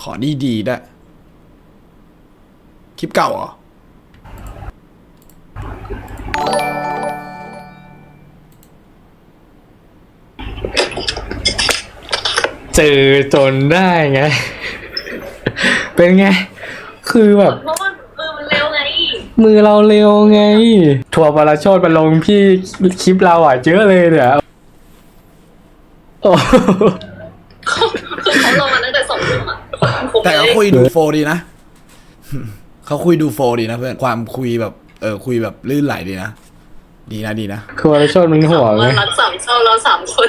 ขอดีดีๆด้วยคลิปเก่าเหรอ เจอจนได้ไง เป็นไง คือแบบ เพราะว่ามือมันเร็วไงมือเราเร็วไง ทัวร์บาราโชดมาลงพี่คลิปเราอะเยอะเลยเนี่ยโอ้คือเขาลงมาตั้งแต่สองทุ่มอะผม แต่เขาเลยคุยดูโฟดีนะ เขาคุยดูโฟดีนะเพื่อน ความคุยแบบเออคุยแบบลื่นไหลดีนะ ดีนะดีนะ คือบาราโชดมันห่วงไงวันรักสามเศร้าเราสามคน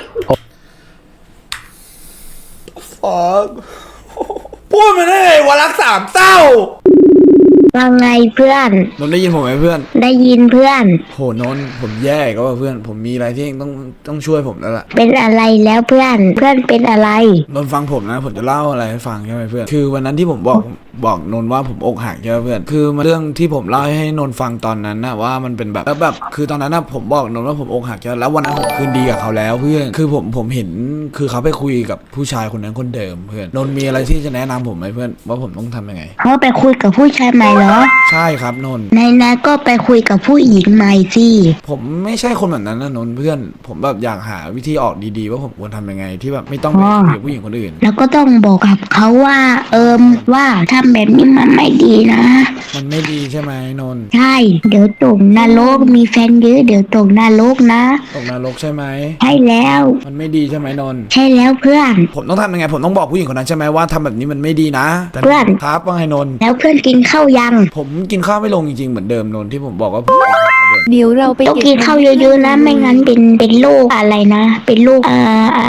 ฟอกพูดมาได้ไงวันรักสามเศร้า ว่าไงเพื่อน นนท์ได้ยินผมไหมเพื่อน ได้ยินเพื่อน โหนนท์ผมแย่ก็ว่าเพื่อน ผมมีอะไรที่ต้องต้องช่วยผมแล้วล่ะ เป็นอะไรแล้วเพื่อน เพื่อนเป็นอะไร นนท์ฟังผมนะ ผมจะเล่าอะไรให้ฟังใช่ไหมเพื่อน คือวันนั้นที่ผมบอกบอกนนท์ว่าผมอกหักใช่ไหมเพื่อนคือมันเรื่องที่ผมเล่าให้นนท์ฟังตอนนั้นนะว่ามันเป็นแบบแล้วแบบคือตอนนั้นนะผมบอกนนท์ว่าผมอกหักใช่ไหมแล้ววันนั้นผมคืนดีกับเขาแล้วเพื่อนคือผมผมเห็นคือเขาไปคุยกับผู้ชายคนนั้นคนเดิมเพื่อนนนท์มีอะไรที่จะแนะนำผมไหมเพื่อนว่าผมต้องทำยังไง เขาไปคุยกับผู้ชายใหม่เหรอใช่ครับนนท์ในนั้นก็ไปคุยกับผู้หญิงใหม่สิผมไม่ใช่คนแบบนั้นนะนนท์เพื่อน ผมแบบอยากหาวิธีออกดีๆ ว่าผมควรทำยังไงที่แบบไม่ต้องไปคุยกับผู้หญิงคนอื่น แล้วก็ต้องบอกกับเขาว่า เอิมว่าทำแบบนี้มันไม่ดีนะ มันไม่ดีใช่ไหมนนท์ใช่ เดี๋ยวตกนรกมีแฟนเยอะเดี๋ยวตกนรกนะ ตกนรกใช่ไหม ใช่แล้ว มันไม่ดีใช่ไหมนนท์ใช่แล้วเพื่อน ผมต้องทำยังไง ผมต้องบอกผู้หญิงคนนั้นใช่ไหมว่าทำแบบนี้มันไม่ดีนะแต่เพื่อน ครับว่าไงนนท์แล้วเพื่อนกินข้าวยัง ผมกินข้าวไม่ลงจริงๆเหมือนเดิมนนท์ที่ผมบอกว่าผมอกหักอะ เพื่อนเดี๋ยวเราไปต้องเก็บกินข้าวเยอะๆนะไม่งั้นเป็นเป็นโรคอะไรนะ เป็นโรคอ่า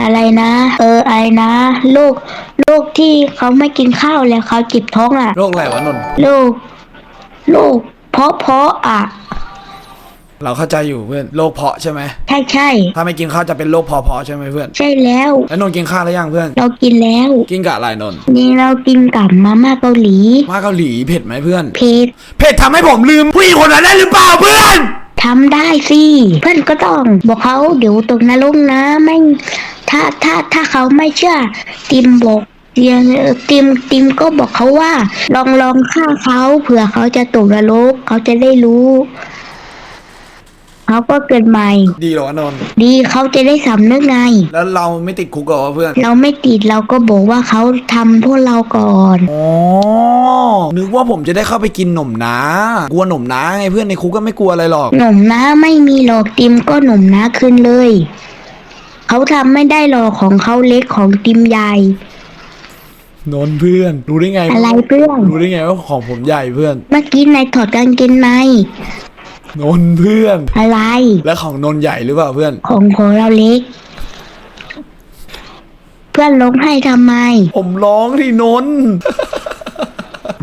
อะไรนะ เอออะไรนะโรคโรคที่เขาไม่กินข้าวแล้วเขาเจ็บท้องอะโรคอะไรวะนนท์โรคโรคเพราะเพราะอะ เราเข้าใจอยู่เพื่อนโรคเพาะใช่ไหมใช่ใช่ถ้าไม่กินข้าวจะเป็นโรคเพาะเพาะใช่ไหมเพื่อนใช่แล้ว แล้วนนท์กินข้าวแล้วยังเพื่อน เรากินแล้วกินกับอะไรนนท์นี่เรากินกับมาม่าเกาหลีมาเกาหลีเผ็ดไหมเพื่อนเผ็ดเผ็ดทำให้ผมลืมผู้หญิงคนนั้นได้หรือเปล่าเพื่อนทำได้ สิ เพื่อนก็ต้องบอกเขาเดี๋ยวตกนรกนะไม่ถ้าถ้าถ้าเขาไม่เชื่อติมบอกเตียงติมติมก็บอกเขาว่า ลองลองฆ่าเขาเผื่อเขาจะตกนรกเขาจะได้รู้ เขาก็เกิดใหม่ ดีเหรอวะนนท์ดีเขาจะได้สำนึกไง แล้วเราไม่ติดคุกเหรอวะเพื่อนเราไม่ติดเราก็บอกว่าเขาทำพวกเราก่อน อ๋อนึกว่าผมจะได้เข้าไปกินหนมน้ากลัวหนมน้าไงเพื่อนในคุกก็ไม่กลัวอะไรหรอก หนุ่มนะไม่มีหรอกติมก็หนุ่มนะขึ้นเลย เขาทำไม่ได้หรอกของเขาเล็กของติมใหญ่ นนท์เพื่อน รู้ได้ไงอะไรเพื่อน รู้ได้ไงว่าของผมใหญ่เพื่อน เมื่อกี้นายถอดกางเกงใน นนท์เพื่อน อะไร แล้วของนนท์ใหญ่หรือเปล่าเพื่อน ของของเราเล็ก เพื่อนลงให้ทำไม ผมร้องที่นนท์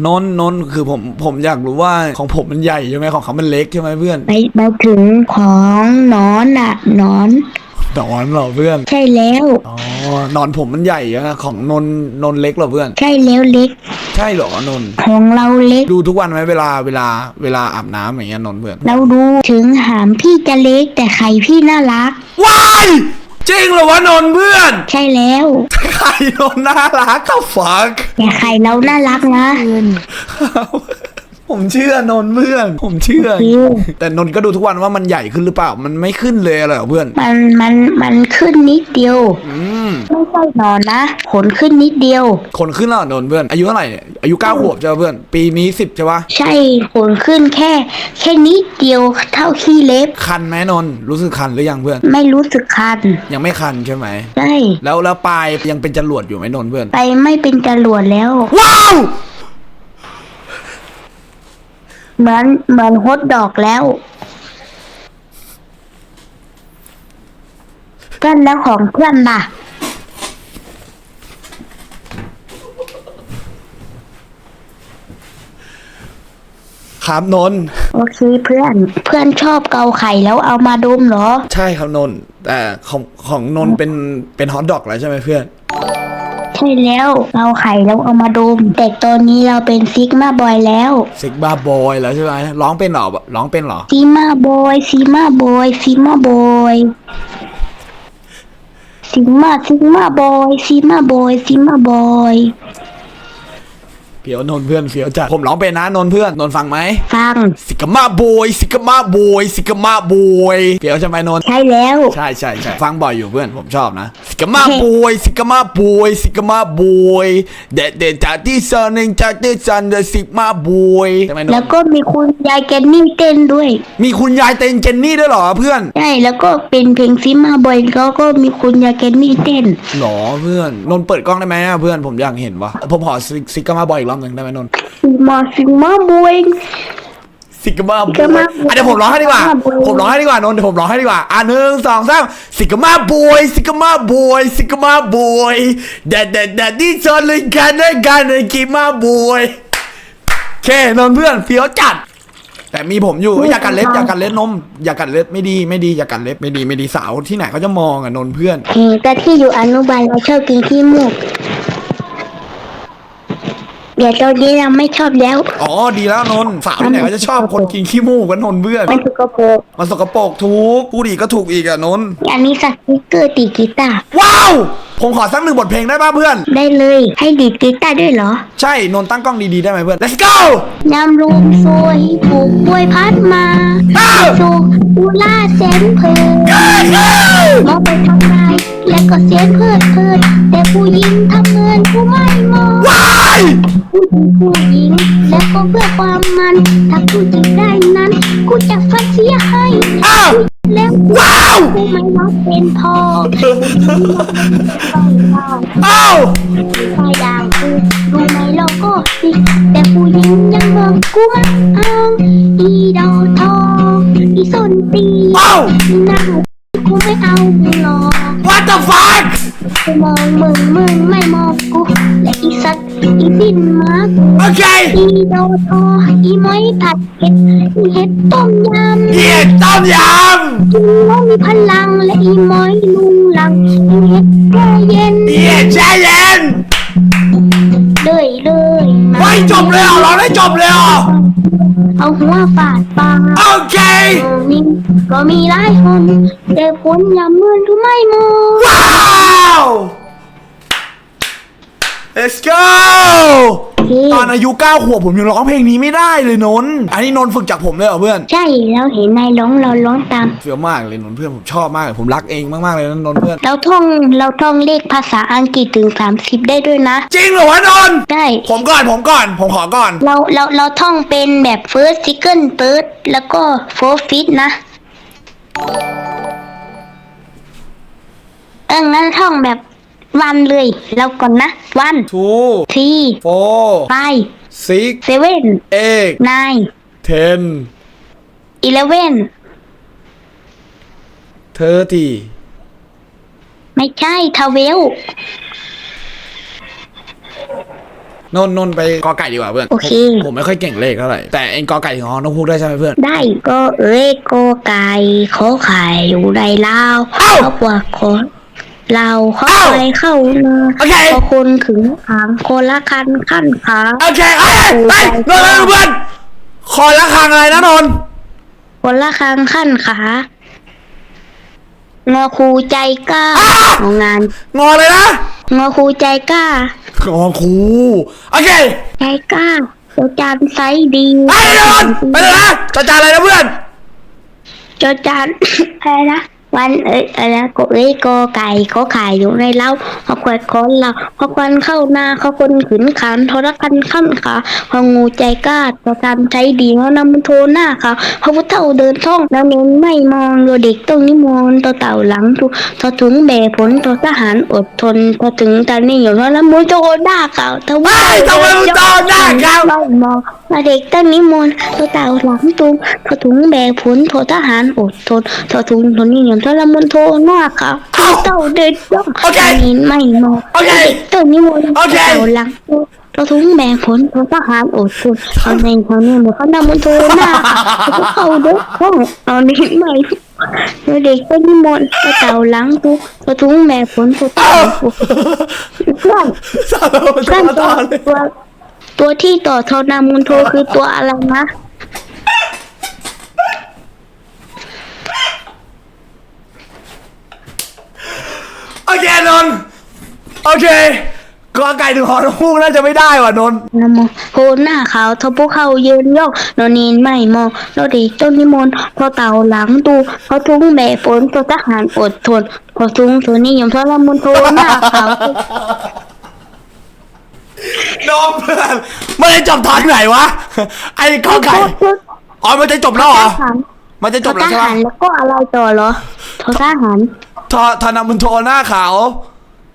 นนท์นนท์คือผมผมอยากรู้ว่าของผมมันใหญ่ใช่ไหมของเขามันเล็กใช่ไหมเพื่อนไปมาถึงของหนอนอะหนอน นอนเหรอเพื่อน ใช่แล้ว อ๋อนอนผมมันใหญ่อะของนนท์นนท์เล็กเหรอเพื่อน ใช่แล้วเล็กใช่เหรอนนท์ของเราเล็ก ดูทุกวันไหมเวลาเวลาเวลาอาบน้ำอย่างเงี้ยนนท์เพื่อนเราดูถึงหามพี่จะเล็กแต่ไข่พี่น่ารัก ว้ายจริงเหรอวะนนท์เพื่อน ใช่แล้วใครนนท์น่ารักก็ฟักแต่ไข่เราน่ารักนะ ผมเชื่อนนท์เพื่อน ผมเชื่อ จริง แต่นนท์ก็ดูทุกวันว่ามันใหญ่ขึ้นหรือเปล่า มันไม่ขึ้นเลยเหรอเพื่อน มันมันมันขึ้นนิดเดียว อืมไม่ใช่หนอนนะขนขึ้นนิดเดียว คนขึ้นแล้วเหรอนนท์เพื่อน อายุเท่าไหร่เนี่ยอายุเก้าขวบใช่ปะเพื่อน ปีนี้สิบใช่ปะใช่ขนขึ้นแค่ แค่นิดเดียวเท่าขี้เล็บ คันไหมนนท์รู้สึกคันหรือยังเพื่อน ไม่รู้สึกคันยังไม่คันใช่ไหมใช่แล้วแล้วปลายยังเป็นจรวดอยู่ไหมนนท์เพื่อน ไปไม่เป็นจรวดแล้ว ว้าว เหมือนเหมือนฮดดอกแล้วเพื่อนแล้วของเพื่อนล่ะ ครับนนท์โอเคเพื่อน เพื่อนชอบเกาไข่แล้วเอามาดมเหรอ ใช่ครับนนท์แต่ของของนนท์เป็นเป็นฮอทดอกแล้วใช่ไหมเพื่อน ใช่แล้ว เราไข่แล้วเอามาดม แต่ตอนนี้เราเป็นซิกมาบอยแล้วซิกบ้าบอยแล้วใช่ไหมร้องเป็นเหรอร้องเป็นเหรอซีมาบอยซีมาบอยซีมาบอยซิมาซิมาบอยซีมาบอยซีมาบอย เฟี้ยวนนเพื่อนเฟี้ยวจัดผมร้องเป็นนะนนเพื่อนนนฟังไหมฟังสิกามาบอยสิกามาบอยสิกามาบอยเฟี้ยวใช่ไหมนนใช่แล้วใช่ใช่ใช่ฟังบ่อยอยู่เพื่อนผมชอบนะสิกามาบอยสิกามาบอยสิกามาบอยเด็ดเด็ดจากที่ซันเองจากที่ซันเดสิกมาบอยใช่ไหมนนแล้วก็มีคุณยายแกนนี่เต้นด้วย มีคุณยายเต็นเจนนี่ด้วยเหรอเพื่อนใช่แล้วก็เป็นเพลงซิมาบอยเขาก็มีคุณยายแกนนี่เต้นหรอเพื่อนนนเปิดกล้องได้ไหมเพื่อนผมอยากเห็นวะผมขอซิซิกามาบอยรอบหนึ่งได้ไหมนนท์ซิมาซิมาบอยสิกามาบสิอยกามาอะเดี๋ยวผมร้องให้ดีกว่า สิกามาบอยผมร้องให้ดีกว่า นนท์เดี๋ยวผมร้องให้ดีกว่าอะหนึ่งสองสามสิกามาบอยสิกามาบอยสิกามาบอยเด็ดเด็ดเด็ดที่ชนเลยกันด้วยกันเลยกิมาบอยโอเคนนท์เพื่อนเฟี้ยวจัด แต่มีผมอยู่อย่ากัดเล็บอย่ากัดเล็บนมอย่ากัดเล็บไม่ดีไม่ดีอย่ากัดเล็บไม่ดีไม่ดีสาวที่ไหนเขาจะมองอะนนท์เพื่อนเออแต่ที่อยู่อนุบาลเราชอบกินขี้มูก เดี๋ยวตอนนี้เราไม่ชอบแล้ว อ๋อดีแล้วนนท์สาวที่ไหนเขาจะชอบคนกินขี้มูกกันนนท์เพื่อนมันถูกกระโปรงมันสกปรกทุกพูดอีกก็ถูกอีกอะนนท์อันนี้สติ๊กเกอร์ตีกีตาร์ว้าว ผมขอสักหนึ่งบทเพลงได้ป่ะเพื่อน ได้เลยให้ดีดกีตาร์ด้วยเหรอ ใช่นนท์ตั้งกล้องดีๆได้ไหมเพื่อน let's go ยามลมโซยผูกบวยพัดมาอ้าว โซอุล่าแสนเพลิน ผู้หญิงผู้หญิง และก็เพื่อความมัน ถ้าผู้หญิงได้นั้นกูจะฟัดเสียให้อ้าวแล้วว้าวกูไม่รับเป็นพอต้องเล่าอ้าวถ้าอย่ อีดอกทองอีไม้ผัดเห็ดอีเห็ดต้มยำเอียดต้มยกินแล้วมีพลังและอีไม้ลุงลังอีเห็ดแก่เย็นำเอียดแช่เย็นเลยเลยไม่จบเลยเหรอเราได้จบเลยเหรอเอาหัวฟาดปากโอเคมีก็มีหลายคนแต่ผลยำมือนก็ไม่มองว้าว let's go ตอนอายุ9ขวบผมยังร้องเพลงนี้ไม่ได้เลยนนท์อันนี้นนท์ฝึกจากผมเลยเหรอเพื่อน ใช่แล้วเห็นนายร้องเราร้องตาม เฟี้ยวมากเลยนนท์เพื่อนผมชอบมากเลยผมรักเองมากๆเลยนะนนท์เพื่อน เราท่องเราท่องเลขภาษาอังกฤษถึงสามสิบได้ด้วยนะ จริงเหรอวะนนท์ได้ ผมก่อนผมก่อน ผมขอก่อน เราเราเราท่องเป็นแบบ first second third แล้วก็ fourth fifth นะ เอองั้นท่องแบบ วันเลยเราก่อนนะ one two three four five six seven eight nine ten eleven thirty ไม่ใช่ทาวเวล นนท์นนท์ไปกอไก่ดีกว่าเพื่อนโอเค ผมผมไม่ค่อยเก่งเลขเท่าไหร่แต่เองกอไก่ถึงฮอนกฮูกได้ใช่ไหมเพื่อน ได้ก็เอ้ยโกไก่ขอไข่อยู่ในเล้าวเอ้าเขาว่าขอ เราเข้าเอ้าไปเข้าเนื้อโอเคพอคนขึงหางคนละคันขั้นขาโอเคเอ้ยเอ้ยนนท์นนท์เพื่อนคอละครังอะไรนะนนท์คนละคันขั้นขางอครูใจกล้าอ้าของงาน งอเลยนะงอครูใจกล้างอครูโอเคใจกล้าเจ้าจานไซส์ดีไอ้นนท์ไปเลยนะจะจานอะไรนะเพื่อนเจ้าจานอะไรนะ วันเอ้ยอะไรนะก็เอ้ยกอไก่เขาขายอยู่ในเล้าเขาแขวดคอนเราเขาควันเข้าหน้าเขาคนขืนขันทรกันขั้นขาเขางูใจกล้าเจ้าจานใจดีเขานำมันโทรหน้าเขาเขาพุทธเท่าเดินท่องแล้วเน้นไม่มองโยเด็กต้องนิมนต์ตัวเต่าหลังทุทอถึงแบผลตัวทหารอดทนพอถึงตานี่อยู่แล้วมุ้ยโจหน้าเขาทเฮ้ยทำไมมึงโจรหน้าเขาเรามองว่าเด็กต้องนิมนต์ตัวเต่าหลังตุงพอถึงแบผลตัวทหารอดทนพอถึงตอนนี้อยู่ทรมานโทนอกครับเต่าเด็ดดอกนี้ไม่นอกเต่านี้มันเต่าลังเราทุ่งแมงผลเขาต้องหาโอชุดเอาในเขาเนี่ยหมดเขาดำมันโทน้าเขาเด็กเขาเอาเด็กใหม่เด็กเป็นิมนต์เต่าล้างทุกกระทุ้งแม่ฝนกระเต่าเพื่อนเพื่อนตัวตัวที่ต่อทอนามุนโทคือตัวอะไรนะ โอเคนนท์โอเคกอไก่ถึงหอนกฮูกน่าจะไม่ได้ว่ะนนท์นะโมโหหน้าขาวทพวกเขายืนยกโนนีนไม่มองโนดีต้นนิมนต์พอเต่าหลังตูพอทุ่งแบกฝนพอทหารอดทนพอทุ่งสุนิยมทรมุนโทหน้าขาวนนท์เพื่อนมันจะจบทางไหนวะไอ้กอไก่พูดอ๋อมันจะจบแล้วเหรอทหารมันจะจบทแล้วใช่หาปะรแล้วก็อะไรต่อเหรอททหาร ทอทอนามุนโทหน้าขาว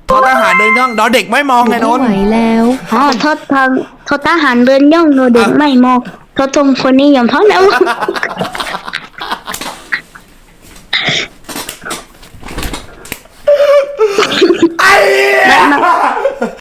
ทอทหารเดินย่องดอเด็กไม่มองไงนนท์อ๋อทศทางททหารเดินย่องโนเด็กไม่มองทศทงคนนิยมทแล้ว ไอ้เหี้ย